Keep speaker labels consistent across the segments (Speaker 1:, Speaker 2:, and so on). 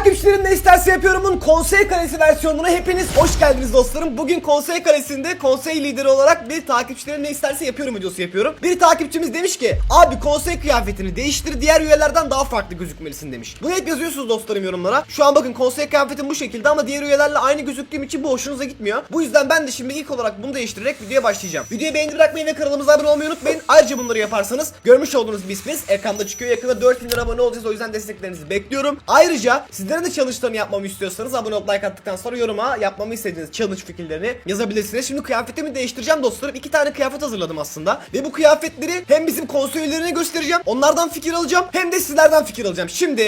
Speaker 1: Takipçilerim ne isterse yapıyorumun konsey kalesi versiyonuna hepiniz hoş geldiniz dostlarım. Bugün konsey kalesinde konsey lideri olarak bir takipçilerim ne isterse yapıyorum videosu yapıyorum. Bir takipçimiz demiş ki abi konsey kıyafetini değiştir diğer üyelerden daha farklı gözükmelisin demiş. Bunu hep yazıyorsunuz dostlarım yorumlara. Şu an bakın konsey kıyafetim bu şekilde ama diğer üyelerle aynı gözüktüğüm için bu hoşunuza gitmiyor. Bu yüzden ben de şimdi ilk olarak bunu değiştirerek videoya başlayacağım. Videoyu beğeni bırakmayı ve kanalımıza abone olmayı unutmayın. Ayrıca bunları yaparsanız görmüş olduğunuz bir ekranda çıkıyor. Yakında 4000 lira abone olacağız o yüzden desteklerinizi bekliyorum. Ayrıca sizlerin de challenge'larını yapmamı istiyorsanız abone olup like attıktan sonra yoruma yapmamı istediğiniz challenge fikirlerini yazabilirsiniz. Şimdi kıyafetimi değiştireceğim dostlarım. İki tane kıyafet hazırladım aslında. Ve bu kıyafetleri hem bizim konsey üyelerine göstereceğim. Onlardan fikir alacağım. Hem de sizlerden fikir alacağım. Şimdi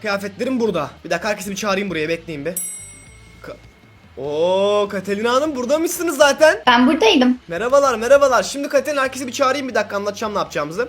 Speaker 1: kıyafetlerim burada. Bir dakika herkesi bir çağırayım buraya bekleyin. Ka- Oo Katelina Hanım burada mısınız zaten?
Speaker 2: Ben buradaydım.
Speaker 1: Merhabalar merhabalar. Şimdi Katerina herkesi bir çağırayım bir dakika anlatacağım ne yapacağımızı.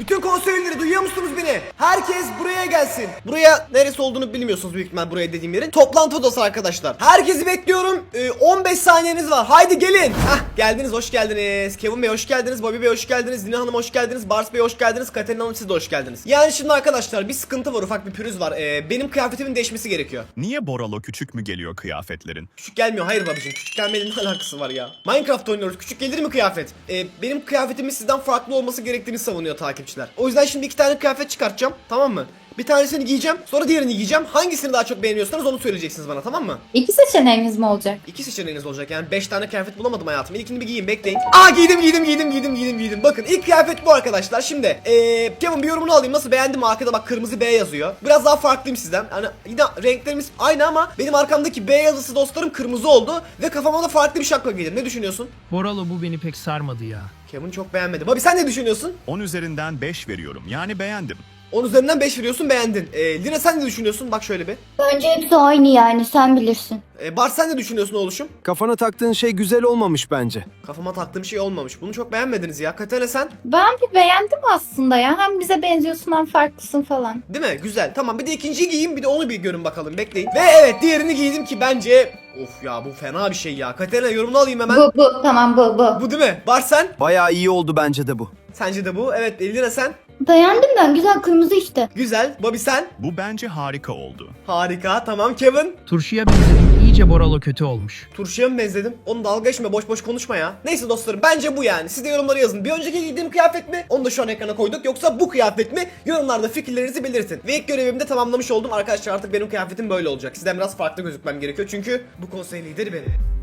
Speaker 1: Bütün konseyleri duyuyor musunuz beni? Herkes buraya gelsin. Buraya neresi olduğunu bilmiyorsunuz büyük ihtimal buraya dediğim yerin. Toplantı odası arkadaşlar. Herkesi bekliyorum. Ee, 15 saniyeniz var. Haydi gelin. Hah geldiniz hoş geldiniz. Kevin Bey hoş geldiniz. Bobby Bey hoş geldiniz. Dina Hanım hoş geldiniz. Bars Bey hoş geldiniz. Katerina Hanım siz de hoş geldiniz. Yani şimdi arkadaşlar bir sıkıntı var ufak bir pürüz var. Ee, benim kıyafetimin değişmesi gerekiyor.
Speaker 3: Niye Boralo küçük mü geliyor kıyafetlerin?
Speaker 1: Küçük gelmiyor. Hayır babacığım. Küçük gelmenin ne alakası var ya? Minecraft oynuyoruz. Küçük gelir mi kıyafet? Ee, benim kıyafetimin sizden farklı olması gerektiğini savunuyor takipçiler. O yüzden şimdi iki tane kıyafet çıkartacağım. Tamam mı? Bir tanesini giyeceğim. Sonra diğerini giyeceğim. Hangisini daha çok beğeniyorsanız onu söyleyeceksiniz bana tamam mı?
Speaker 2: İki seçeneğimiz mi olacak?
Speaker 1: İki seçeneğiniz olacak yani 5 tane kıyafet bulamadım hayatım. İlkini bir giyeyim bekleyin. Aa giydim giydim giydim giydim giydim giydim. Bakın ilk kıyafet bu arkadaşlar. Şimdi eee Kevin bir yorumunu alayım. Nasıl beğendin mi? Arkada bak kırmızı B yazıyor. Biraz daha farklıyım sizden. Hani yine renklerimiz aynı ama benim arkamdaki B yazısı dostlarım kırmızı oldu. Ve kafama da farklı bir şapka giydim. Ne düşünüyorsun?
Speaker 4: Boralo bu beni pek sarmadı ya.
Speaker 1: Kevin çok beğenmedi. Bobby sen ne düşünüyorsun?
Speaker 3: 10 üzerinden 5 veriyorum. Yani beğendim.
Speaker 1: 10 üzerinden 5 veriyorsun beğendin. Eee Lina sen ne düşünüyorsun? Bak şöyle bir.
Speaker 2: Bence hepsi aynı yani sen bilirsin.
Speaker 1: Eee Bart sen ne düşünüyorsun oğluşum?
Speaker 5: Kafana taktığın şey güzel olmamış bence.
Speaker 1: Kafama taktığım şey olmamış. Bunu çok beğenmediniz ya. Katana sen?
Speaker 2: Ben bir beğendim aslında ya. Hem bize benziyorsun hem farklısın falan.
Speaker 1: Değil mi? Güzel. Tamam bir de ikinciyi giyeyim bir de onu bir görün bakalım. Bekleyin. Ve evet diğerini giydim ki bence... Of ya bu fena bir şey ya. Katerina yorumunu alayım hemen.
Speaker 2: Bu bu tamam bu bu.
Speaker 1: Bu değil mi? Bar sen?
Speaker 5: Bayağı iyi oldu bence de bu.
Speaker 1: Sence de bu. Evet Elina sen?
Speaker 2: Beğendim ben güzel kırmızı işte.
Speaker 1: Güzel. Bobby sen?
Speaker 3: Bu bence harika oldu.
Speaker 1: Harika. Tamam Kevin.
Speaker 4: Turşuya benzedim. İyice Boralo kötü olmuş.
Speaker 1: Turşuya mı benzedim? Onu dalga geçme boş boş konuşma ya. Neyse dostlarım bence bu yani. Siz de yorumlara yazın. Bir önceki giydiğim kıyafet mi? Onu da şu an ekrana koyduk. Yoksa bu kıyafet mi? Yorumlarda fikirlerinizi belirtin. Ve ilk görevimi de tamamlamış oldum. Arkadaşlar artık benim kıyafetim böyle olacak. Sizden biraz farklı gözükmem gerekiyor. Çünkü bu konsey lideri benim.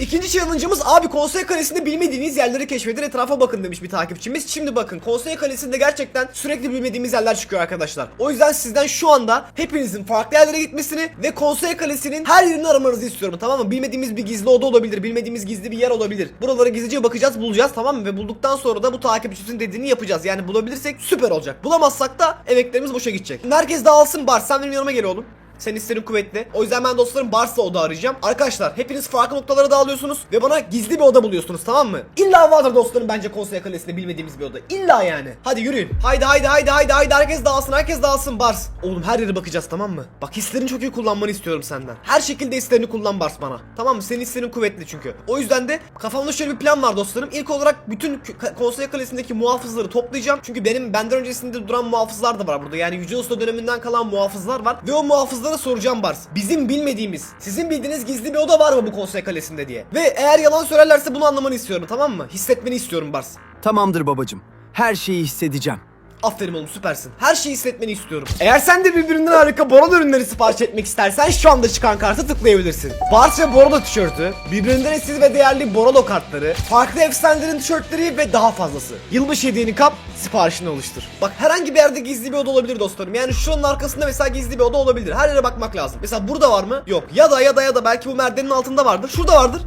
Speaker 1: İkinci challenge'ımız abi konsey kalesinde bilmediğiniz yerleri keşfedin etrafa bakın demiş bir takipçimiz. Şimdi bakın konsey kalesinde gerçekten sürekli bilmediğimiz yerler çıkıyor arkadaşlar. O yüzden sizden şu anda hepinizin farklı yerlere gitmesini ve konsey kalesinin her yerini aramanızı istiyorum tamam mı? Bilmediğimiz bir gizli oda olabilir, bilmediğimiz gizli bir yer olabilir. Buralara gizlice bakacağız, bulacağız tamam mı? Ve bulduktan sonra da bu takipçimizin dediğini yapacağız. Yani bulabilirsek süper olacak. Bulamazsak da emeklerimiz boşa gidecek. Şimdi herkes dağılsın Bart sen benim yanıma gel oğlum. Sen isterim kuvvetli. O yüzden ben dostlarım Bars'la oda arayacağım. Arkadaşlar hepiniz farklı noktalara dağılıyorsunuz ve bana gizli bir oda buluyorsunuz tamam mı? İlla vardır dostlarım bence konsey kalesinde bilmediğimiz bir oda. İlla yani. Hadi yürüyün. Haydi haydi haydi haydi haydi herkes dağılsın herkes dağılsın Bars. Oğlum her yere bakacağız tamam mı? Bak hislerini çok iyi kullanmanı istiyorum senden. Her şekilde hislerini kullan Bars bana. Tamam mı? Senin hislerin kuvvetli çünkü. O yüzden de kafamda şöyle bir plan var dostlarım. İlk olarak bütün konsey kalesindeki muhafızları toplayacağım. Çünkü benim benden öncesinde duran muhafızlar da var burada. Yani Yüce Usta döneminden kalan muhafızlar var. Ve o muhafızlara soracağım Bars. Bizim bilmediğimiz, sizin bildiğiniz gizli bir oda var mı bu konsey kalesinde diye. Ve eğer yalan söylerlerse bunu anlamanı istiyorum tamam mı? Hissetmeni istiyorum Bars.
Speaker 5: Tamamdır babacım. Her şeyi hissedeceğim.
Speaker 1: Aferin oğlum süpersin. Her şeyi hissetmeni istiyorum. Eğer sen de birbirinden harika Borolo ürünleri sipariş etmek istersen şu anda çıkan kartı tıklayabilirsin. Bars ve Borolo tişörtü, birbirinden eşsiz ve değerli Borolo kartları, farklı efsanelerin tişörtleri ve daha fazlası. Yılbaşı hediyeni kap, siparişini oluştur. Bak herhangi bir yerde gizli bir oda olabilir dostlarım. Yani şuranın arkasında mesela gizli bir oda olabilir. Her yere bakmak lazım. Mesela burada var mı? Yok. Ya da ya da ya da belki bu merdivenin altında vardır. Şurada vardır.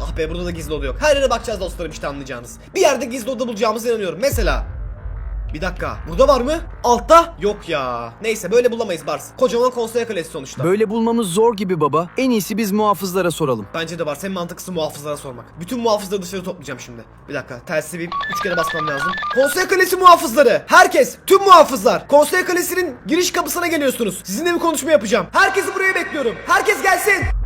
Speaker 1: Ah be burada da gizli oda yok. Her yere bakacağız dostlarım işte anlayacağınız. Bir yerde gizli oda bulacağımıza inanıyorum. Mesela bir dakika. Burada var mı? Altta? Yok ya. Neyse böyle bulamayız Bars. Kocaman konsey kalesi sonuçta.
Speaker 5: Böyle bulmamız zor gibi baba. En iyisi biz muhafızlara soralım.
Speaker 1: Bence de Bars. En mantıklısı muhafızlara sormak. Bütün muhafızları dışarı toplayacağım şimdi. Bir dakika. Tersi bir üç kere basmam lazım. Konsey kalesi muhafızları. Herkes. Tüm muhafızlar. Konsey kalesinin giriş kapısına geliyorsunuz. Sizinle bir konuşma yapacağım. Herkesi buraya bekliyorum. Herkes gelsin.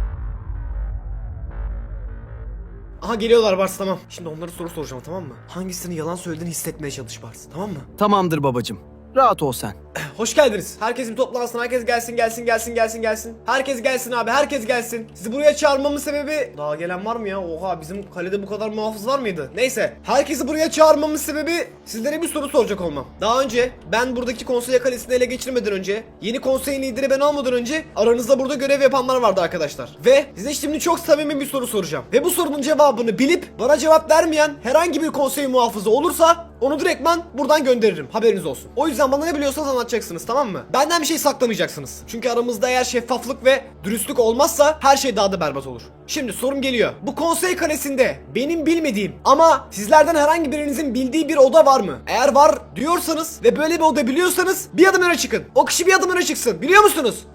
Speaker 1: Aha geliyorlar Bars tamam. Şimdi onlara soru soracağım tamam mı? Hangisini yalan söylediğini hissetmeye çalış Bars tamam mı?
Speaker 5: Tamamdır babacım. Rahat ol sen.
Speaker 1: Hoş geldiniz. Herkesin toplansın. Herkes gelsin gelsin gelsin gelsin gelsin. Herkes gelsin abi. Herkes gelsin. Sizi buraya çağırmamın sebebi... Daha gelen var mı ya? Oha bizim kalede bu kadar muhafız var mıydı? Neyse. Herkesi buraya çağırmamın sebebi sizlere bir soru soracak olmam. Daha önce ben buradaki konsey kalesini ele geçirmeden önce yeni konseyin lideri ben olmadan önce aranızda burada görev yapanlar vardı arkadaşlar. Ve size şimdi çok samimi bir soru soracağım. Ve bu sorunun cevabını bilip bana cevap vermeyen herhangi bir konsey muhafızı olursa onu direktman buradan gönderirim. Haberiniz olsun. O yüzden bana ne biliyorsanız anlatacaksınız tamam mı? Benden bir şey saklamayacaksınız. Çünkü aramızda eğer şeffaflık ve dürüstlük olmazsa her şey daha da berbat olur. Şimdi sorum geliyor. Bu konsey kalesinde benim bilmediğim ama sizlerden herhangi birinizin bildiği bir oda var mı? Eğer var diyorsanız ve böyle bir oda biliyorsanız bir adım öne çıkın. O kişi bir adım öne çıksın. Biliyor musunuz?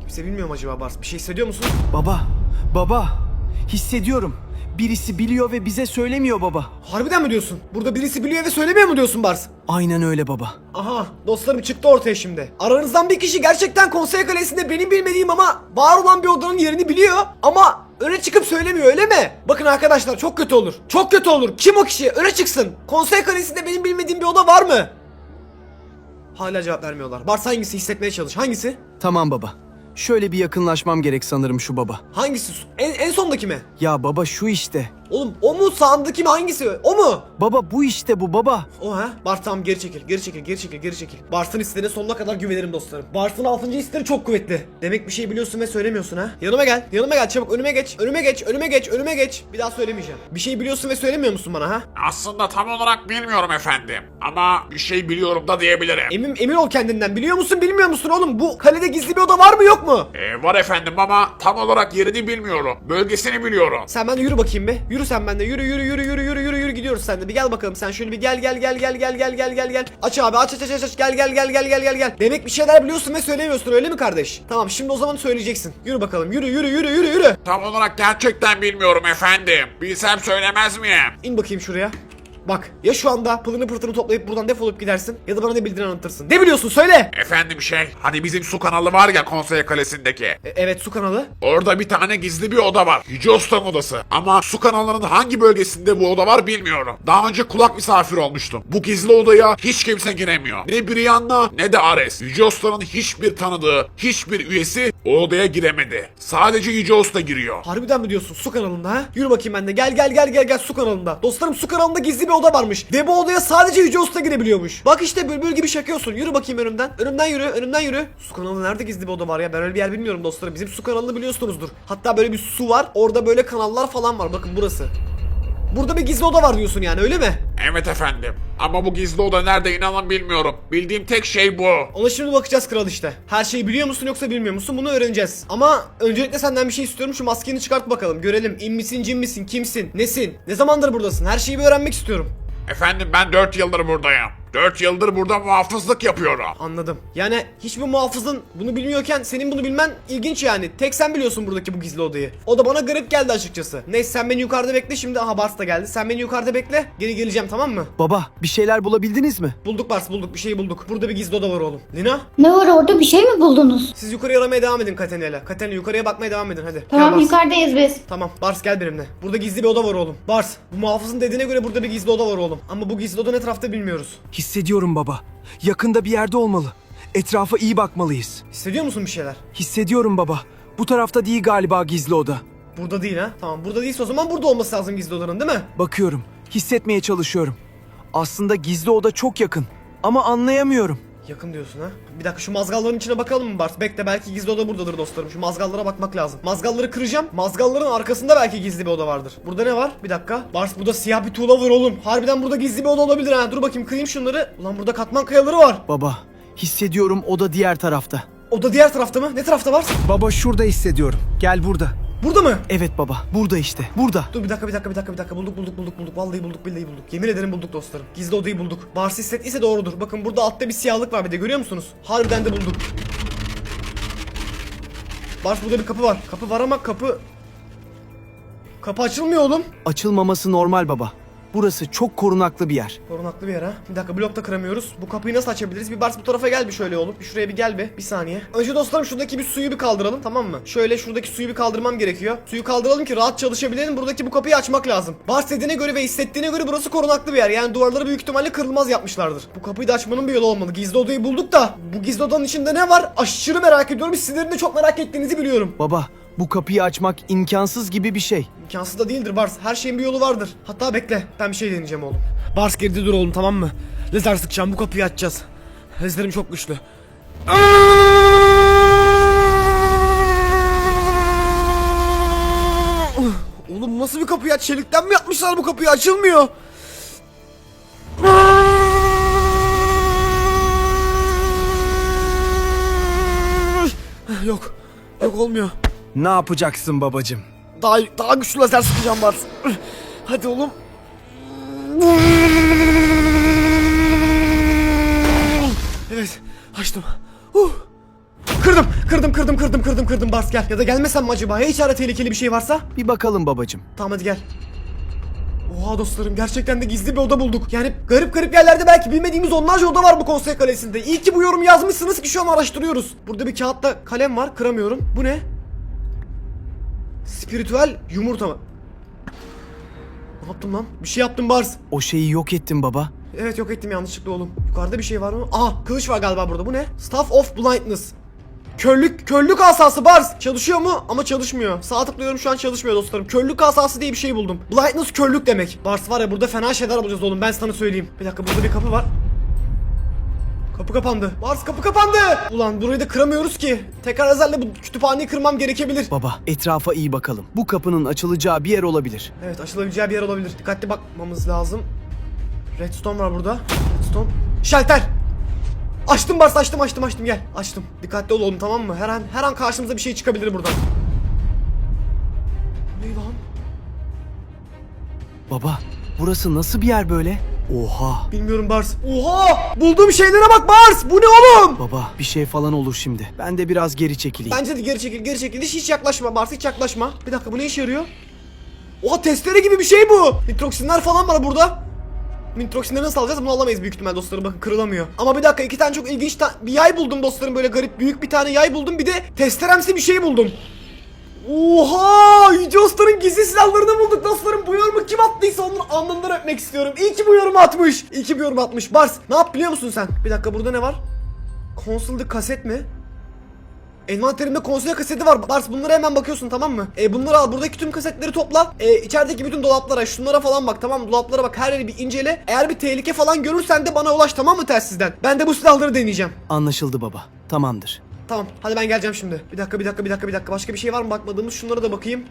Speaker 1: Kimse bilmiyor mu acaba Bars? Bir şey hissediyor musun?
Speaker 5: Baba, baba. Hissediyorum. Birisi biliyor ve bize söylemiyor baba.
Speaker 1: Harbiden mi diyorsun? Burada birisi biliyor ve söylemiyor mu diyorsun Bars?
Speaker 5: Aynen öyle baba.
Speaker 1: Aha dostlarım çıktı ortaya şimdi. Aranızdan bir kişi gerçekten konsey kalesinde benim bilmediğim ama var olan bir odanın yerini biliyor ama öne çıkıp söylemiyor öyle mi? Bakın arkadaşlar çok kötü olur. Çok kötü olur. Kim o kişi? Öne çıksın. Konsey kalesinde benim bilmediğim bir oda var mı? Hala cevap vermiyorlar. Bars hangisi hissetmeye çalış. Hangisi?
Speaker 5: Tamam baba. Şöyle bir yakınlaşmam gerek sanırım şu baba.
Speaker 1: Hangisi? En, en sondaki mi?
Speaker 5: Ya baba şu işte.
Speaker 1: Oğlum o mu sağındaki mi hangisi? O mu?
Speaker 5: Baba bu işte bu baba.
Speaker 1: O ha? Bart tamam geri çekil, geri çekil, geri çekil, geri çekil. Bart'ın hislerine sonuna kadar güvenirim dostlarım. Bart'ın 6. hisleri çok kuvvetli. Demek bir şey biliyorsun ve söylemiyorsun ha? Yanıma gel, yanıma gel çabuk önüme geç, önüme geç, önüme geç, önüme geç. Bir daha söylemeyeceğim. Bir şey biliyorsun ve söylemiyor musun bana ha?
Speaker 6: Aslında tam olarak bilmiyorum efendim. Ama bir şey biliyorum da diyebilirim.
Speaker 1: Emin, emin ol kendinden. Biliyor musun, bilmiyor musun oğlum? Bu kalede gizli bir oda var mı yok mu?
Speaker 6: Ee, var efendim ama tam olarak yerini bilmiyorum. Bölgesini biliyorum.
Speaker 1: Sen bende yürü bakayım be. Yürü sen bende. Yürü yürü yürü yürü yürü yürü yürü gidiyoruz sen de. Bir gel bakalım. Sen şöyle bir gel gel gel gel gel gel gel gel gel. Aç abi aç aç aç aç aç. Gel gel gel gel gel gel gel. Demek bir şeyler biliyorsun ve söylemiyorsun öyle mi kardeş? Tamam şimdi o zaman söyleyeceksin. Yürü bakalım. Yürü yürü yürü yürü yürü.
Speaker 6: Tam olarak gerçekten bilmiyorum efendim. Bilsem söylemez miyim?
Speaker 1: İn bakayım şuraya. Bak ya şu anda pılını pırtını toplayıp buradan defolup gidersin ya da bana ne bildiğini anlatırsın. Ne biliyorsun söyle.
Speaker 6: Efendim şey, hani bizim su kanalı var ya konsey kalesindeki.
Speaker 1: E, evet su kanalı.
Speaker 6: Orada bir tane gizli bir oda var. Yüce Usta'nın odası. Ama su kanalının hangi bölgesinde bu oda var bilmiyorum. Daha önce kulak misafir olmuştum. Bu gizli odaya hiç kimse giremiyor. Ne Brianna ne de Ares. Yüce Usta'nın hiçbir tanıdığı, hiçbir üyesi o odaya giremedi. Sadece Yüce Usta giriyor.
Speaker 1: Harbiden mi diyorsun su kanalında ha? Yürü bakayım ben de. Gel gel gel gel gel su kanalında. Dostlarım su kanalında gizli bir oda varmış. Ve bu odaya sadece Yüce Usta girebiliyormuş. Bak işte bülbül gibi şakıyorsun. Yürü bakayım önümden. Önümden yürü, önümden yürü. Su kanalında nerede gizli bir oda var ya? Ben öyle bir yer bilmiyorum dostlarım. Bizim su kanalını biliyorsunuzdur. Hatta böyle bir su var. Orada böyle kanallar falan var. Bakın burası. Burada bir gizli oda var diyorsun yani öyle mi?
Speaker 6: Evet efendim. Ama bu gizli oda nerede inanın bilmiyorum. Bildiğim tek şey bu.
Speaker 1: Ona şimdi bakacağız kral işte. Her şeyi biliyor musun yoksa bilmiyor musun bunu öğreneceğiz. Ama öncelikle senden bir şey istiyorum. Şu maskeni çıkart bakalım. Görelim. İn misin, cin misin, kimsin, nesin? Ne zamandır buradasın? Her şeyi bir öğrenmek istiyorum.
Speaker 6: Efendim ben 4 yıldır buradayım. 4 yıldır burada muhafızlık yapıyorum.
Speaker 1: Anladım. Yani hiçbir muhafızın bunu bilmiyorken senin bunu bilmen ilginç yani. Tek sen biliyorsun buradaki bu gizli odayı. O da bana garip geldi açıkçası. Neyse sen beni yukarıda bekle şimdi. Aha Bars da geldi. Sen beni yukarıda bekle. Geri geleceğim tamam mı?
Speaker 5: Baba bir şeyler bulabildiniz mi?
Speaker 1: Bulduk Bars bulduk. Bir şey bulduk. Burada bir gizli oda var oğlum. Lina
Speaker 2: Ne var orada bir şey mi buldunuz?
Speaker 1: siz yukarıya aramaya devam edin Katena'yla. Katena yukarıya bakmaya devam edin hadi.
Speaker 2: Tamam
Speaker 1: Bars.
Speaker 2: yukarıdayız biz.
Speaker 1: Tamam Bars gel benimle. Burada gizli bir oda var oğlum. Bars bu muhafızın dediğine göre burada bir gizli oda var oğlum. Ama bu gizli oda ne tarafta bilmiyoruz.
Speaker 5: Hissediyorum baba. Yakında bir yerde olmalı. Etrafa iyi bakmalıyız.
Speaker 1: Hissediyor musun bir şeyler?
Speaker 5: Hissediyorum baba. Bu tarafta değil galiba gizli oda.
Speaker 1: Burada değil ha. Tamam burada değilse o zaman burada olması lazım gizli odanın değil mi?
Speaker 5: Bakıyorum. Hissetmeye çalışıyorum. Aslında gizli oda çok yakın. Ama anlayamıyorum.
Speaker 1: Yakın diyorsun ha. Bir dakika şu mazgalların içine bakalım mı Bart? Bekle belki gizli oda buradadır dostlarım. Şu mazgallara bakmak lazım. Mazgalları kıracağım. Mazgalların arkasında belki gizli bir oda vardır. Burada ne var? Bir dakika. Bart burada siyah bir tuğla var oğlum. Harbiden burada gizli bir oda olabilir ha. Dur bakayım kırayım şunları. Ulan burada katman kayaları var.
Speaker 5: Baba, hissediyorum oda diğer tarafta.
Speaker 1: Oda diğer tarafta mı? Ne tarafta var?
Speaker 5: Baba şurada hissediyorum. Gel burada.
Speaker 1: Burada mı?
Speaker 5: Evet baba, burada işte. Burada.
Speaker 1: Dur bir dakika bir dakika bir dakika bir dakika. Bulduk bulduk bulduk bulduk. Vallahi bulduk billahi bulduk. Yemin ederim bulduk dostlarım. Gizli odayı bulduk. Bars hissettiyse doğrudur. Bakın burada altta bir siyahlık var bir de görüyor musunuz? Harbiden de bulduk. Bars burada bir kapı var. Kapı var ama kapı Kapı açılmıyor oğlum.
Speaker 5: Açılmaması normal baba. Burası çok korunaklı bir yer.
Speaker 1: Korunaklı bir yer ha. Bir dakika blok da kıramıyoruz. Bu kapıyı nasıl açabiliriz? Bir Bars bu tarafa gel bir şöyle oğlum. Bir şuraya bir gel bir. Bir saniye. Önce dostlarım şuradaki bir suyu bir kaldıralım tamam mı? Şöyle şuradaki suyu bir kaldırmam gerekiyor. Suyu kaldıralım ki rahat çalışabilelim. Buradaki bu kapıyı açmak lazım. Bars dediğine göre ve hissettiğine göre burası korunaklı bir yer. Yani duvarları büyük ihtimalle kırılmaz yapmışlardır. Bu kapıyı da açmanın bir yolu olmalı. Gizli odayı bulduk da bu gizli odanın içinde ne var? Aşırı merak ediyorum. Sizlerin de çok merak ettiğinizi biliyorum.
Speaker 5: Baba, bu kapıyı açmak imkansız gibi bir şey.
Speaker 1: İmkansız da değildir Bars. Her şeyin bir yolu vardır. Hatta bekle. Ben bir şey deneyeceğim oğlum. Bars geride dur oğlum tamam mı? Lazer sıkacağım bu kapıyı açacağız. Lazerim çok güçlü. Oğlum nasıl bir kapı ya? Çelikten mi yapmışlar bu kapıyı? Açılmıyor. Yok. Yok olmuyor.
Speaker 5: Ne yapacaksın babacım?
Speaker 1: Daha daha güçlü lazer sıkacağım Bars. Hadi oğlum. Evet, açtım. Huh. Kırdım, kırdım, kırdım, kırdım, kırdım, kırdım Bars gel. Ya da gelmesem mi acaba? Ya içeride tehlikeli bir şey varsa?
Speaker 5: Bir bakalım babacım.
Speaker 1: Tamam hadi gel. Oha dostlarım gerçekten de gizli bir oda bulduk. Yani garip garip yerlerde belki bilmediğimiz onlarca oda var bu konsey kalesinde. İyi ki bu yorum yazmışsınız ki şu an araştırıyoruz. Burada bir kağıtta kalem var kıramıyorum. Bu ne? Spiritüel yumurta mı? Ne yaptım lan? Bir şey yaptım Bars.
Speaker 5: O şeyi yok ettin baba.
Speaker 1: Evet yok ettim yanlışlıkla oğlum. Yukarıda bir şey var mı? Aa kılıç var galiba burada. Bu ne? Staff of Blindness. Körlük, körlük asası Bars. Çalışıyor mu? Ama çalışmıyor. Sağ tıklıyorum şu an çalışmıyor dostlarım. Körlük asası diye bir şey buldum. Blindness körlük demek. Bars var ya burada fena şeyler bulacağız oğlum ben sana söyleyeyim. Bir dakika burada bir kapı var. Kapı kapandı. Bars kapı kapandı. Ulan burayı da kıramıyoruz ki. Tekrar özellikle bu kütüphaneyi kırmam gerekebilir.
Speaker 5: Baba, etrafa iyi bakalım. Bu kapının açılacağı bir yer olabilir.
Speaker 1: Evet açılabileceği bir yer olabilir. Dikkatli bakmamız lazım. Redstone var burada. Redstone. Şalter. Açtım Bars açtım açtım açtım gel. Açtım. Dikkatli olalım tamam mı? Her an her an karşımıza bir şey çıkabilir buradan. Ne lan?
Speaker 5: Baba, burası nasıl bir yer böyle? Oha.
Speaker 1: Bilmiyorum Bars. Oha! Bulduğum şeylere bak Bars! Bu ne oğlum?
Speaker 5: Baba, bir şey falan olur şimdi. Ben de biraz geri çekileyim.
Speaker 1: Bence de geri çekil geri çekil. Hiç, hiç yaklaşma Bars hiç yaklaşma. Bir dakika bu ne işe yarıyor? Oha testere gibi bir şey bu. Nitroksinler falan var burada. Nitroksinleri nasıl alacağız? Bunu alamayız büyük ihtimal dostlarım. Bakın kırılamıyor. Ama bir dakika iki tane çok ilginç bir yay buldum dostlarım. Böyle garip büyük bir tane yay buldum. Bir de testeremsi bir şey buldum. Oha! Yüce gizli silahlarını bulduk dostlarım. Bu yorumu kim attıysa onun alnından öpmek istiyorum. İyi ki bu yorumu atmış. İyi ki bu yorumu atmış. Bars ne yap biliyor musun sen? Bir dakika burada ne var? Konsolda kaset mi? Envanterimde konsol kaseti var. Bars bunlara hemen bakıyorsun tamam mı? E bunları al. Buradaki tüm kasetleri topla. E içerideki bütün dolaplara, şunlara falan bak tamam mı? Dolaplara bak. Her yeri bir incele. Eğer bir tehlike falan görürsen de bana ulaş tamam mı telsizden? Ben de bu silahları deneyeceğim.
Speaker 5: Anlaşıldı baba. Tamamdır.
Speaker 1: Tamam. Hadi ben geleceğim şimdi. Bir dakika, bir dakika, bir dakika, bir dakika. Başka bir şey var mı bakmadığımız? Şunlara da bakayım.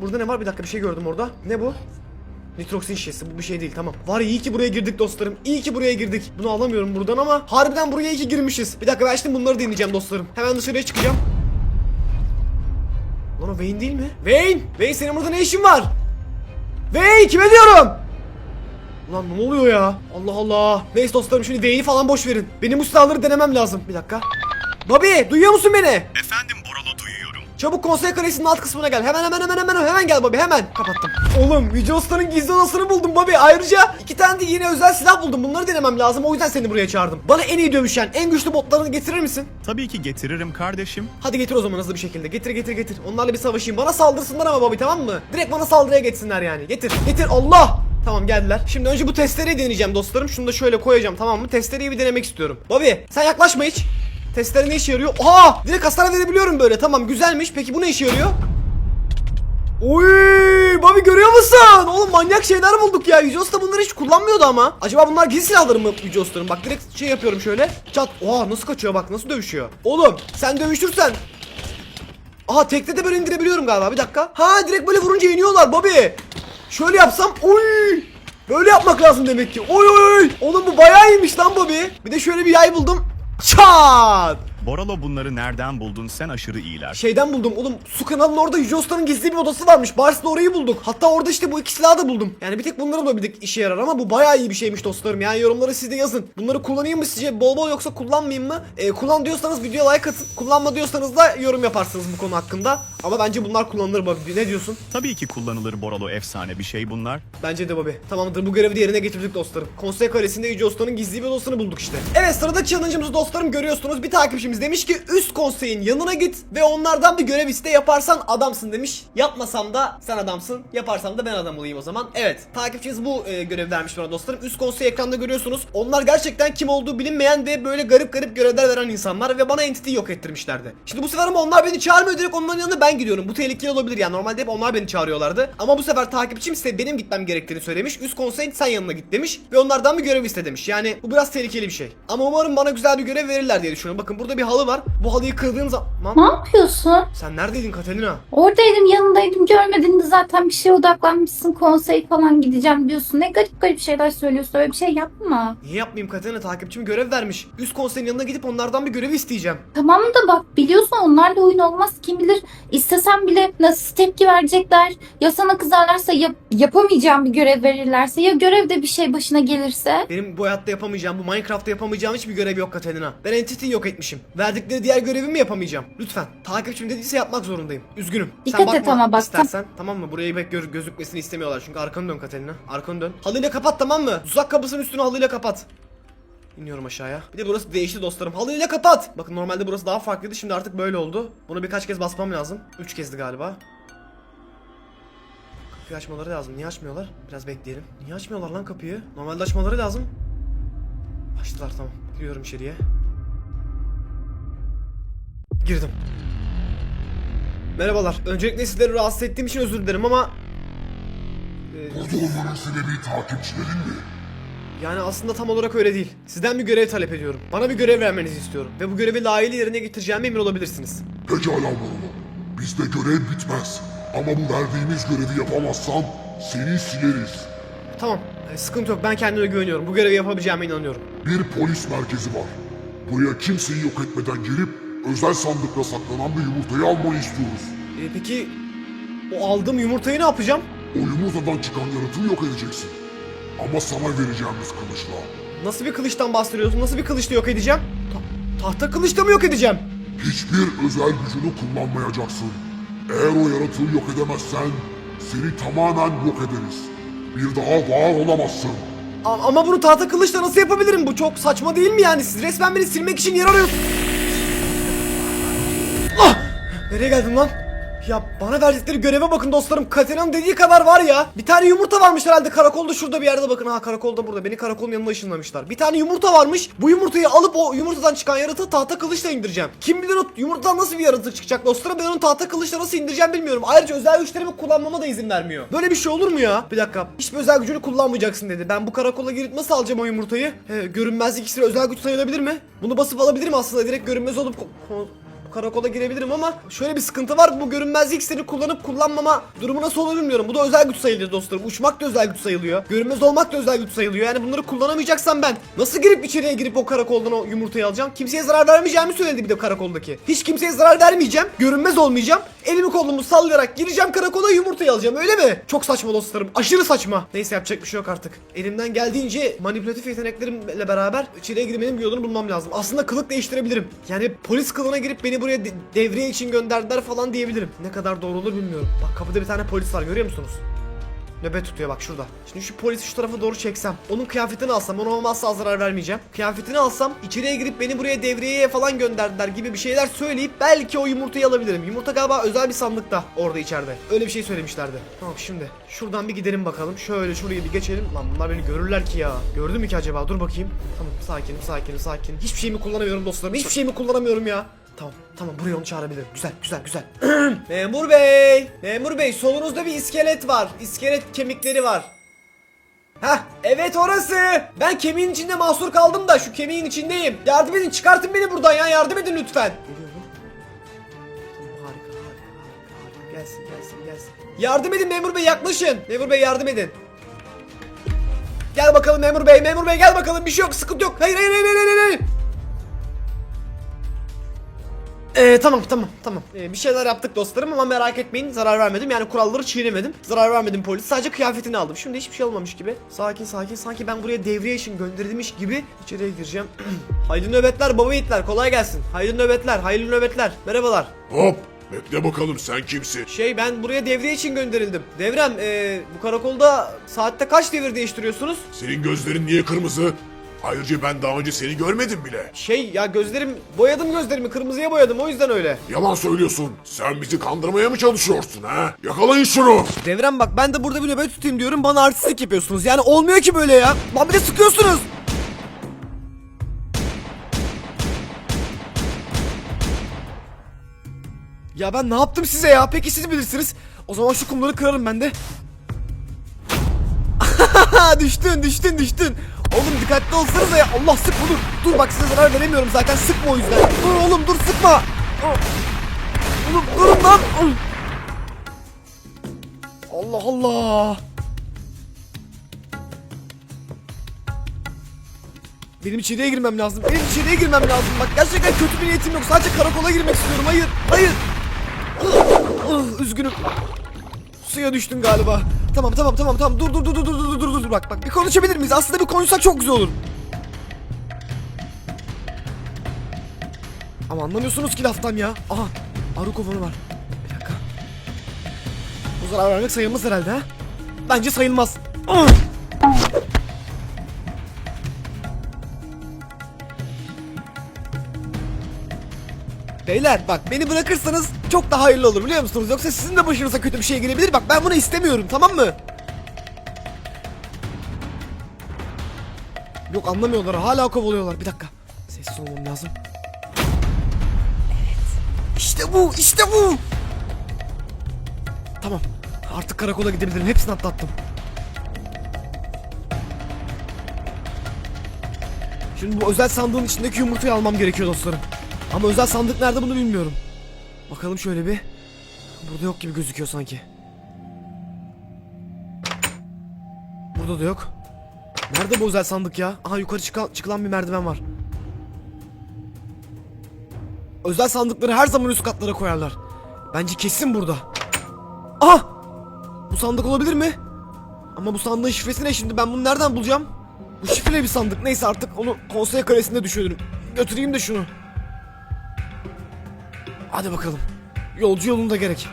Speaker 1: Burada ne var? Bir dakika bir şey gördüm orada. Ne bu? Nitroksin şişesi bu bir şey değil tamam. Var iyi ki buraya girdik dostlarım. İyi ki buraya girdik. Bunu alamıyorum buradan ama harbiden buraya iyi ki girmişiz. Bir dakika ben şimdi bunları deneyeceğim dostlarım. Hemen dışarıya çıkacağım. Lan o Wayne değil mi? Wayne! Wayne senin burada ne işin var? Wayne kime diyorum? Ulan ne oluyor ya? Allah Allah. Neyse dostlarım şimdi Wayne'i falan boş verin. Benim bu silahları denemem lazım. Bir dakika. Bobby duyuyor musun beni?
Speaker 3: Efendim Boralo duyuyorum.
Speaker 1: Çabuk konsey kalesinin alt kısmına gel. Hemen hemen hemen hemen hemen gel Bobby hemen. Kapattım. Oğlum Yüce Usta'nın gizli odasını buldum Bobby. Ayrıca iki tane de yeni özel silah buldum. Bunları denemem lazım. O yüzden seni buraya çağırdım. Bana en iyi dövüşen, en güçlü botlarını getirir misin?
Speaker 3: Tabii ki getiririm kardeşim.
Speaker 1: Hadi getir o zaman hızlı bir şekilde. Getir getir getir. Onlarla bir savaşayım. Bana saldırsınlar ama Bobby tamam mı? Direkt bana saldırıya geçsinler yani. Getir. Getir. Allah! Tamam geldiler. Şimdi önce bu testereyi deneyeceğim dostlarım. Şunu da şöyle koyacağım tamam mı? Testereyi bir denemek istiyorum. Bobby sen yaklaşma hiç. Testere ne işe yarıyor? Oha! Direkt hasar verebiliyorum böyle. Tamam güzelmiş. Peki bu ne işe yarıyor? Oy! Bobby görüyor musun? Oğlum manyak şeyler bulduk ya. Yüce Usta bunları hiç kullanmıyordu ama. Acaba bunlar gizli silahları mı Yüce? Bak direkt şey yapıyorum şöyle. Çat. Oha nasıl kaçıyor bak nasıl dövüşüyor. Oğlum sen dövüşürsen Aha tekte de böyle indirebiliyorum galiba bir dakika. Ha direkt böyle vurunca iniyorlar Bobby. Şöyle yapsam oy. Böyle yapmak lazım demek ki. Oy oy oy. Oğlum bu bayağı iyiymiş lan Bobby. Bir de şöyle bir yay buldum. Çat.
Speaker 3: Boralo bunları nereden buldun sen aşırı iyiler.
Speaker 1: Şeyden buldum oğlum su kanalının orada Yüce Usta'nın gizli bir odası varmış. Bars'la orayı bulduk. Hatta orada işte bu iki silahı da buldum. Yani bir tek bunları bulabildik işe yarar ama bu bayağı iyi bir şeymiş dostlarım. Yani yorumlara siz de yazın. Bunları kullanayım mı sizce bol bol yoksa kullanmayayım mı? Ee, kullan diyorsanız videoya like atın. Kullanma diyorsanız da yorum yaparsınız bu konu hakkında. Ama bence bunlar kullanılır Bobby. Ne diyorsun?
Speaker 3: Tabii ki kullanılır Boralo efsane bir şey bunlar.
Speaker 1: Bence de Bobby. Tamamdır bu görevi de yerine getirdik dostlarım. Konsey Kalesi'nde Yüce Usta'nın gizli bir odasını bulduk işte. Evet sırada challenge'ımız dostlarım görüyorsunuz. Bir takipçimiz demiş ki üst konseyin yanına git ve onlardan bir görev iste yaparsan adamsın demiş. Yapmasam da sen adamsın. Yaparsam da ben adam olayım o zaman. Evet takipçimiz bu e, görev vermiş bana dostlarım. Üst konsey ekranda görüyorsunuz. Onlar gerçekten kim olduğu bilinmeyen ve böyle garip garip görevler veren insanlar ve bana entity yok ettirmişlerdi. Şimdi bu sefer ama onlar beni çağırmıyor direkt onların yanına ben gidiyorum. Bu tehlikeli olabilir yani normalde hep onlar beni çağırıyorlardı. Ama bu sefer takipçim ise benim gitmem gerektiğini söylemiş. Üst konsey sen yanına git demiş ve onlardan bir görev iste demiş. Yani bu biraz tehlikeli bir şey. Ama umarım bana güzel bir görev verirler diye düşünüyorum. Bakın burada bir halı var. Bu halıyı kırdığım zaman...
Speaker 2: Ne yapıyorsun?
Speaker 1: Sen neredeydin Katalina?
Speaker 2: Oradaydım yanındaydım görmedin de zaten bir şeye odaklanmışsın konsey falan gideceğim diyorsun. Ne garip garip şeyler söylüyorsun öyle bir şey yapma.
Speaker 1: Niye yapmayayım Katalina? Takipçim görev vermiş. Üst konseyin yanına gidip onlardan bir görev isteyeceğim.
Speaker 2: Tamam da bak biliyorsun onlarla oyun olmaz kim bilir istesen bile nasıl tepki verecekler ya sana kızarlarsa ya yapamayacağım bir görev verirlerse ya görevde bir şey başına gelirse.
Speaker 1: Benim bu hayatta yapamayacağım, bu Minecraft'ta yapamayacağım hiçbir görev yok Katalina. Ben Entity'yi yok etmişim. Verdikleri diğer görevimi yapamayacağım. Lütfen. Takipçim dediyse yapmak zorundayım. Üzgünüm.
Speaker 2: Dikkat et ama bak,
Speaker 1: istersen. Tamam mı? Burayı bek gör- gözükmesini istemiyorlar. Çünkü arkanı dön Katalina. Arkanı dön. Halıyla kapat tamam mı? Tuzak kapısının üstünü halıyla kapat. İniyorum aşağıya. Bir de burası değişti dostlarım. Halıyla kapat. Bakın normalde burası daha farklıydı. Şimdi artık böyle oldu. Bunu birkaç kez basmam lazım. Üç kezdi galiba. Kapıyı açmaları lazım. Niye açmıyorlar? Biraz bekleyelim. Niye açmıyorlar lan kapıyı? Normalde açmaları lazım. Açtılar tamam. Giriyorum içeriye. Girdim. Merhabalar. Öncelikle sizleri rahatsız ettiğim için özür dilerim ama... Ee,
Speaker 7: Burada olmanın sebebi takipçilerin mi?
Speaker 1: yani aslında tam olarak öyle değil. Sizden bir görev talep ediyorum. Bana bir görev vermenizi istiyorum. Ve bu görevi layığıyla yerine getireceğime emin olabilirsiniz.
Speaker 7: Pekala Marula. Bizde görev bitmez. Ama bu verdiğimiz görevi yapamazsan seni sileriz.
Speaker 1: Tamam. e, sıkıntı yok. Ben kendime güveniyorum. Bu görevi yapabileceğime inanıyorum.
Speaker 7: Bir polis merkezi var. Buraya kimseyi yok etmeden gelip özel sandıkta saklanan bir yumurtayı almanı istiyoruz.
Speaker 1: E, peki... O aldığım yumurtayı ne yapacağım?
Speaker 7: O yumurtadan çıkan yaratığı yok edeceksin. Ama sana vereceğimiz kılıçla.
Speaker 1: Nasıl bir kılıçtan bahsediyorsun? Nasıl bir kılıçla yok edeceğim? Ta- tahta kılıçla mı yok edeceğim?
Speaker 7: Hiçbir özel gücünü kullanmayacaksın. Eğer o yaratığı yok edemezsen seni tamamen yok ederiz. Bir daha var olamazsın.
Speaker 1: A- ama bunu tahta kılıçla nasıl yapabilirim? Bu çok saçma değil mi yani? Siz resmen beni silmek için yer arıyorsunuz. Ah! Nereye geldim lan? Ya bana verdikleri göreve bakın dostlarım. Katerina'nın dediği kadar var ya. Bir tane yumurta varmış herhalde karakolda şurada bir yerde bakın. Ha karakolda burada. Beni karakolun yanına ışınlamışlar. Bir tane yumurta varmış. Bu yumurtayı alıp o yumurtadan çıkan yaratığı tahta kılıçla indireceğim. Kim bilir o yumurtadan nasıl bir yaratık çıkacak dostlarım. Ben onu tahta kılıçla nasıl indireceğim bilmiyorum. Ayrıca özel güçlerimi kullanmama da izin vermiyor. Böyle bir şey olur mu ya? Bir dakika. Hiçbir özel gücünü kullanmayacaksın dedi. Ben bu karakola girip nasıl alacağım o yumurtayı? He, görünmezlik iksiri özel güç sayılabilir mi? Bunu basıp alabilirim aslında. Direkt görünmez olup karakola girebilirim ama şöyle bir sıkıntı var. Bu görünmezlik iksirini kullanıp kullanmama durumu nasıl olur bilmiyorum. Bu da özel güç sayılıyor dostlarım. Uçmak da özel güç sayılıyor. Görünmez olmak da özel güç sayılıyor. Yani bunları kullanamayacaksam ben nasıl girip içeriye girip o karakoldan o yumurtayı alacağım? Kimseye zarar vermeyeceğimi söyledi bir de karakoldaki. Hiç kimseye zarar vermeyeceğim. Görünmez olmayacağım. Elimi kolumu sallayarak gireceğim karakola yumurtayı alacağım öyle mi? Çok saçma dostlarım. Aşırı saçma. Neyse yapacak bir şey yok artık. Elimden geldiğince manipülatif yeteneklerimle beraber içeriye girmenin bir yolunu bulmam lazım. Aslında kılık değiştirebilirim. Yani polis kılığına girip beni buraya de- devriye için gönderdiler falan diyebilirim. Ne kadar doğru olur bilmiyorum. Bak kapıda bir tane polis var görüyor musunuz? Nöbet tutuyor bak şurada. Şimdi şu polisi şu tarafa doğru çeksem. Onun kıyafetini alsam. Ona olmazsa zarar vermeyeceğim. Kıyafetini alsam. içeriye girip beni buraya devriyeye falan gönderdiler gibi bir şeyler söyleyip belki o yumurtayı alabilirim. Yumurta galiba özel bir sandıkta orada içeride. Öyle bir şey söylemişlerdi. Tamam şimdi. Şuradan bir gidelim bakalım. Şöyle şuraya bir geçelim. Lan bunlar beni görürler ki ya. Gördü mü ki acaba? Dur bakayım. Tamam sakinim sakinim sakin. Hiçbir şeyimi kullanamıyorum dostlarım. Hiçbir şeyimi kullanamıyorum ya. Tamam tamam buraya onu çağırabilirim. Güzel güzel güzel. Memur bey. Memur bey solunuzda bir iskelet var. İskelet kemikleri var. Hah evet orası. Ben kemiğin içinde mahsur kaldım da şu kemiğin içindeyim. Yardım edin çıkartın beni buradan ya yardım edin lütfen. Geliyor mu? Tamam, harika harika harika harika. Gelsin gelsin gelsin. Yardım edin memur bey yaklaşın. Memur bey yardım edin. Gel bakalım memur bey memur bey gel bakalım bir şey yok sıkıntı yok. Hayır hayır hayır hayır hayır. Ee, tamam tamam tamam. Ee, bir şeyler yaptık dostlarım ama merak etmeyin zarar vermedim. Yani kuralları çiğnemedim. Zarar vermedim polis. Sadece kıyafetini aldım. Şimdi hiçbir şey olmamış gibi. Sakin sakin. Sanki ben buraya devriye için gönderilmiş gibi içeriye gireceğim. hayırlı nöbetler baba yiğitler. Kolay gelsin. Hayırlı nöbetler. Hayırlı nöbetler. Merhabalar.
Speaker 6: Hop bekle bakalım sen kimsin?
Speaker 1: Şey ben buraya devriye için gönderildim. Devrem ee, bu karakolda saatte kaç devir değiştiriyorsunuz?
Speaker 6: Senin gözlerin niye kırmızı? Ayrıca ben daha önce seni görmedim bile.
Speaker 1: Şey ya gözlerim boyadım gözlerimi kırmızıya boyadım o yüzden öyle.
Speaker 6: Yalan söylüyorsun. Sen bizi kandırmaya mı çalışıyorsun ha? Yakalayın şunu.
Speaker 1: Devrem bak ben de burada bir nöbet tutayım diyorum bana artistlik yapıyorsunuz. Yani olmuyor ki böyle ya. Lan bir de sıkıyorsunuz. Ya ben ne yaptım size ya? Peki siz bilirsiniz. O zaman şu kumları kırarım ben de. düştün düştün düştün. Oğlum dikkatli olsanıza ya. Allah sıkma dur. Dur bak size zarar veremiyorum zaten sıkma o yüzden. Dur oğlum dur sıkma. Oğlum durun lan. Allah Allah. Benim içeriye girmem lazım. Benim içeriye girmem lazım. Bak gerçekten kötü bir niyetim yok. Sadece karakola girmek istiyorum. Hayır. Hayır. Ah, ah, Üzgünüm. Suya düştün galiba. Tamam tamam tamam tamam. Dur dur dur dur dur dur dur dur. Bak bak bir konuşabilir miyiz? Aslında bir konuşsak çok güzel olur. Ama anlamıyorsunuz ki laftan ya. Aha. Arı kovanı var. Bir dakika. Bu zarar vermek sayılmaz herhalde ha? Bence sayılmaz. Ah! Beyler bak beni bırakırsanız çok daha hayırlı olur biliyor musunuz? Yoksa sizin de başınıza kötü bir şey gelebilir. Bak ben bunu istemiyorum tamam mı? Yok anlamıyorlar hala kovalıyorlar. Bir dakika. Sessiz olmam lazım. Evet. İşte bu işte bu. Tamam. Artık karakola gidebilirim. Hepsini atlattım. Şimdi bu özel sandığın içindeki yumurtayı almam gerekiyor dostlarım. Ama özel sandık nerede bunu bilmiyorum. Bakalım şöyle bir. Burada yok gibi gözüküyor sanki. Burada da yok. Nerede bu özel sandık ya? Aha yukarı çıkan, çıkılan bir merdiven var. Özel sandıkları her zaman üst katlara koyarlar. Bence kesin burada. Aha! Bu sandık olabilir mi? Ama bu sandığın şifresi ne şimdi? Ben bunu nereden bulacağım? Bu şifreli bir sandık. Neyse artık onu konsey kalesinde düşünürüm. Götüreyim de şunu. Hadi bakalım. Yolcu yolunda gerek.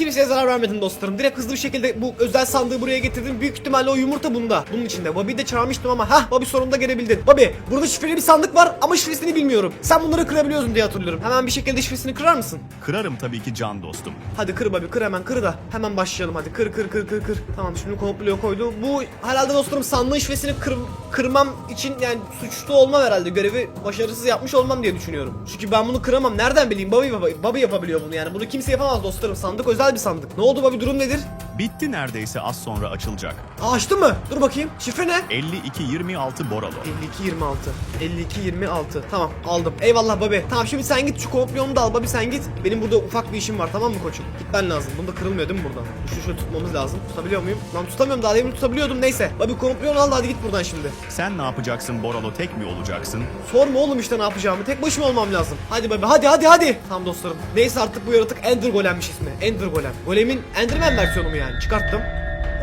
Speaker 1: Kimseye zarar vermedim dostlarım. Direkt hızlı bir şekilde bu özel sandığı buraya getirdim. Büyük ihtimalle o yumurta bunda. Bunun içinde. Bobby'yi de çağırmıştım ama hah Bobby sonunda gelebildin. Bobby burada şifreli bir sandık var ama şifresini bilmiyorum. Sen bunları kırabiliyorsun diye hatırlıyorum. Hemen bir şekilde şifresini kırar mısın?
Speaker 3: Kırarım tabii ki can dostum.
Speaker 1: Hadi kır Bobby kır hemen kır da hemen başlayalım hadi kır kır kır kır kır. Tamam şimdi komplo koydu. Bu herhalde dostlarım sandığın şifresini kır, kırmam için yani suçlu olmam herhalde. Görevi başarısız yapmış olmam diye düşünüyorum. Çünkü ben bunu kıramam. Nereden bileyim? Bobby, Bobby, Bobby yapabiliyor bunu yani. Bunu kimse yapamaz dostlarım. Sandık özel bir sandık. Ne oldu Bobby durum nedir?
Speaker 3: Bitti neredeyse az sonra açılacak.
Speaker 1: Aa açtı mı? Dur bakayım. Şifre ne?
Speaker 3: 5226 Boralo.
Speaker 1: 5226. 5226. Tamam aldım. Eyvallah Bobby. Tamam şimdi sen git şu komplomu da al Bobby sen git. Benim burada ufak bir işim var tamam mı koçum? Gitmen lazım. Bunda kırılmıyor değil mi buradan? Şu şu tutmamız lazım. Tutabiliyor muyum? Lan tutamıyorum daha demin tutabiliyordum neyse. Bobby komplonu al da hadi git buradan şimdi.
Speaker 3: Sen ne yapacaksın Boralo tek mi olacaksın?
Speaker 1: Sorma oğlum işte ne yapacağımı. Tek başıma olmam lazım. Hadi Bobby hadi hadi hadi. Tamam dostlarım. Neyse artık bu yaratık Ender Golem'miş ismi. Ender Golem. Golem'in Enderman versiyonu mu yani? Çıkarttım.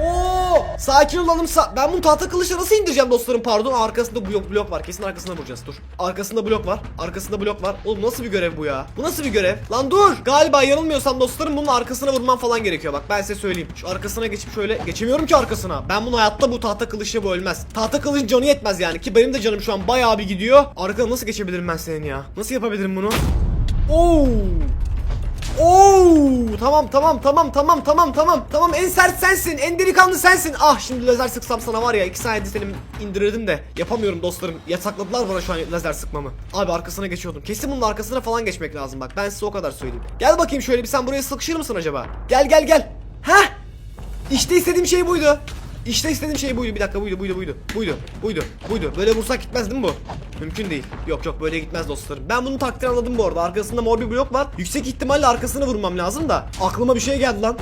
Speaker 1: Oo! Sakin olalım. Sa- ben bunu tahta kılıçla nasıl indireceğim dostlarım? Pardon. Arkasında blok blok var. Kesin arkasına vuracağız. Dur. Arkasında blok var. Arkasında blok var. Oğlum nasıl bir görev bu ya? Bu nasıl bir görev? Lan dur. Galiba yanılmıyorsam dostlarım bunun arkasına vurmam falan gerekiyor. Bak ben size söyleyeyim. Şu arkasına geçip şöyle geçemiyorum ki arkasına. Ben bunu hayatta bu tahta kılıçla bu ölmez. Tahta kılıcın canı yetmez yani ki benim de canım şu an bayağı bir gidiyor. Arkada nasıl geçebilirim ben senin ya? Nasıl yapabilirim bunu? Oo! Oo tamam tamam tamam tamam tamam tamam tamam. En sert sensin en delikanlı sensin. Ah şimdi lazer sıksam sana var ya iki saniyede seni indirirdim de yapamıyorum dostlarım. Yasakladılar bana şu an lazer sıkmamı. Abi arkasına geçiyordum. Kesin bunun arkasına falan geçmek lazım bak. Ben size o kadar söyleyeyim. Gel bakayım şöyle bir sen buraya sıkışır mısın acaba? Gel gel gel. Heh! İşte istediğim şey buydu işte istediğim şey buydu. Bir dakika buydu buydu buydu. Buydu. Buydu. Buydu. Böyle vursak gitmez değil mi bu? Mümkün değil. Yok yok böyle gitmez dostlarım. Ben bunu taktiğini anladım bu arada. Arkasında mor bir blok var. Yüksek ihtimalle arkasını vurmam lazım da. Aklıma bir şey geldi lan.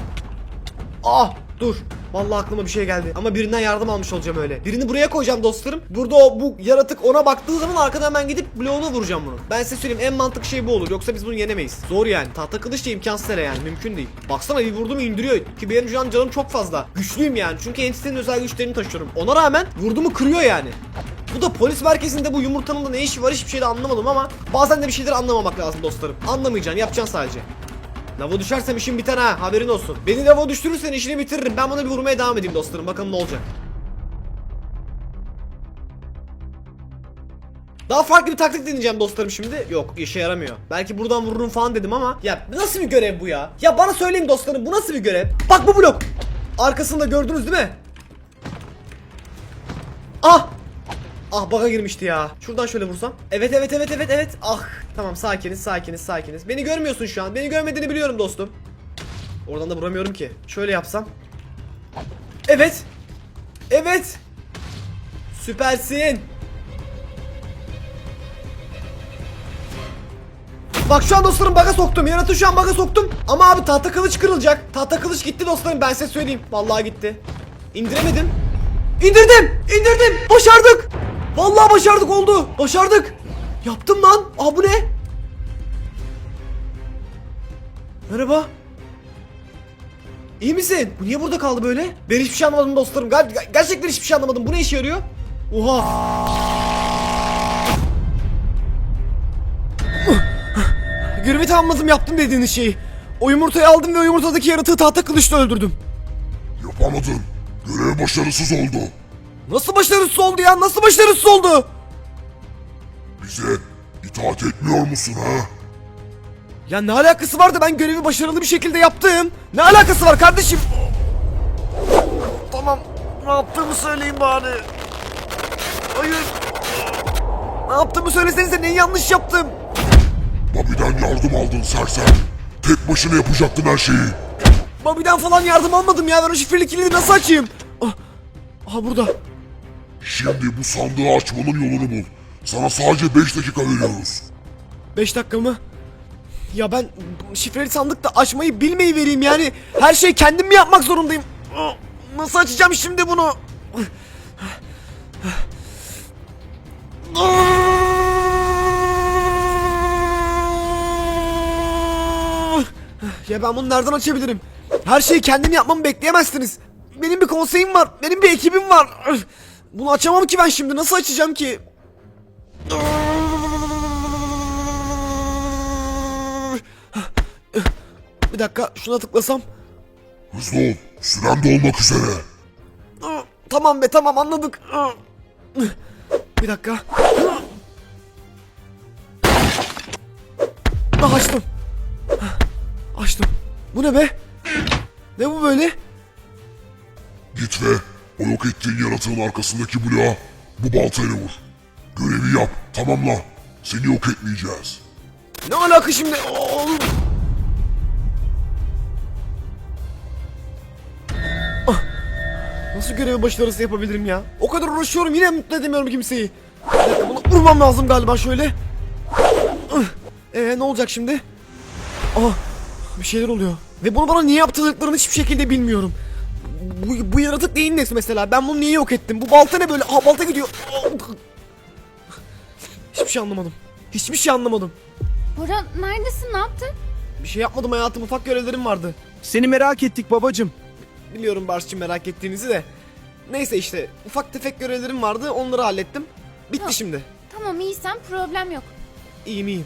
Speaker 1: Ah dur. Vallahi aklıma bir şey geldi. Ama birinden yardım almış olacağım öyle. Birini buraya koyacağım dostlarım. Burada o bu yaratık ona baktığı zaman arkadan ben gidip bloğuna vuracağım bunu. Ben size söyleyeyim en mantıklı şey bu olur. Yoksa biz bunu yenemeyiz. Zor yani. Tahta kılıç da imkansız hele yani. Mümkün değil. Baksana bir vurdum indiriyor. Ki benim şu an canım çok fazla. Güçlüyüm yani. Çünkü entitenin özel güçlerini taşıyorum. Ona rağmen vurdumu kırıyor yani. Bu da polis merkezinde bu yumurtanın da ne işi var hiçbir şey de anlamadım ama bazen de bir şeyleri anlamamak lazım dostlarım. Anlamayacaksın yapacaksın sadece. Lava düşersem işim biter ha haberin olsun. Beni lava düşürürsen işini bitiririm. Ben buna bir vurmaya devam edeyim dostlarım. Bakalım ne olacak. Daha farklı bir taktik deneyeceğim dostlarım şimdi. Yok işe yaramıyor. Belki buradan vururum falan dedim ama ya nasıl bir görev bu ya? Ya bana söyleyin dostlarım bu nasıl bir görev? Bak bu blok. Arkasında gördünüz değil mi? Ah! Ah baga girmişti ya. Şuradan şöyle vursam. Evet evet evet evet evet. Ah tamam sakiniz sakiniz sakiniz. Beni görmüyorsun şu an. Beni görmediğini biliyorum dostum. Oradan da vuramıyorum ki. Şöyle yapsam. Evet. Evet. Süpersin. Bak şu an dostlarım baga soktum. Yaratığı şu an baga soktum. Ama abi tahta kılıç kırılacak. Tahta kılıç gitti dostlarım ben size söyleyeyim. Vallahi gitti. İndiremedim. İndirdim. İndirdim. Başardık. Vallahi başardık oldu. Başardık. Yaptım lan. Aa bu ne? Merhaba. İyi misin? Bu niye burada kaldı böyle? Ben hiçbir şey anlamadım dostlarım. Ger- ger- gerçekten hiçbir şey anlamadım. Bu ne işe yarıyor? Oha. Görevi tamamladım yaptım dediğiniz şeyi. O yumurtayı aldım ve o yumurtadaki yaratığı tahta kılıçla öldürdüm.
Speaker 7: Yapamadın. Görev başarısız oldu.
Speaker 1: Nasıl başarısız oldu ya? Nasıl başarısız oldu?
Speaker 7: Bize itaat etmiyor musun ha?
Speaker 1: Ya ne alakası vardı? Ben görevi başarılı bir şekilde yaptım. Ne alakası var kardeşim? Tamam. Ne yaptığımı söyleyin bari. Hayır. Ne yaptığımı söylesenize neyi yanlış yaptım?
Speaker 7: Bobby'den yardım aldın sersem. Tek başına yapacaktın her şeyi.
Speaker 1: Bobby'den falan yardım almadım ya. Ben o şifreli kilidi nasıl açayım? Ah. Aha burada.
Speaker 7: Şimdi bu sandığı açmanın yolunu bul. Sana sadece 5 dakika veriyoruz.
Speaker 1: 5 dakika mı? Ya ben şifreli sandıkta açmayı bilmeyi vereyim yani. Her şeyi kendim mi yapmak zorundayım? Ah, Nasıl açacağım şimdi bunu? Ya ben bunu nereden açabilirim? Her şeyi kendim yapmamı bekleyemezsiniz. Benim bir konseyim var. Benim bir ekibim var. Bunu açamam ki ben şimdi. Nasıl açacağım ki? Bir dakika şuna tıklasam.
Speaker 7: Hızlı ol. Süren dolmak üzere.
Speaker 1: Aa, Tamam be tamam anladık. Bir dakika. Ah, açtım. Açtım. Bu ne be? Ne bu böyle?
Speaker 7: Git ve o yok ettiğin yaratığın arkasındaki bloğa bu baltayla vur. Görevi yap. Tamamla. Seni yok etmeyeceğiz.
Speaker 1: Ne alaka şimdi? Oğlum. Ah. Nasıl görevi başarısı yapabilirim ya? O kadar uğraşıyorum yine mutlu edemiyorum kimseyi. Bunu vurmam lazım galiba şöyle. Eee ne olacak şimdi? Ah bir şeyler oluyor. Ve bunu bana niye yaptırdıklarını hiçbir şekilde bilmiyorum. Bu, bu yaratık neyin nesi mesela? Ben bunu niye yok ettim? Bu balta ne böyle? Aha balta gidiyor. Hiçbir şey anlamadım. Hiçbir şey anlamadım.
Speaker 2: Bora neredesin ne yaptın?
Speaker 1: Bir şey yapmadım hayatım ufak görevlerim vardı.
Speaker 5: Seni merak ettik babacım.
Speaker 1: Biliyorum Barış'cığım merak ettiğinizi de. Neyse işte ufak tefek görevlerim vardı onları hallettim. Bitti
Speaker 2: Tamam.
Speaker 1: şimdi.
Speaker 2: Tamam iyisen problem yok.
Speaker 1: İyiyim iyiyim.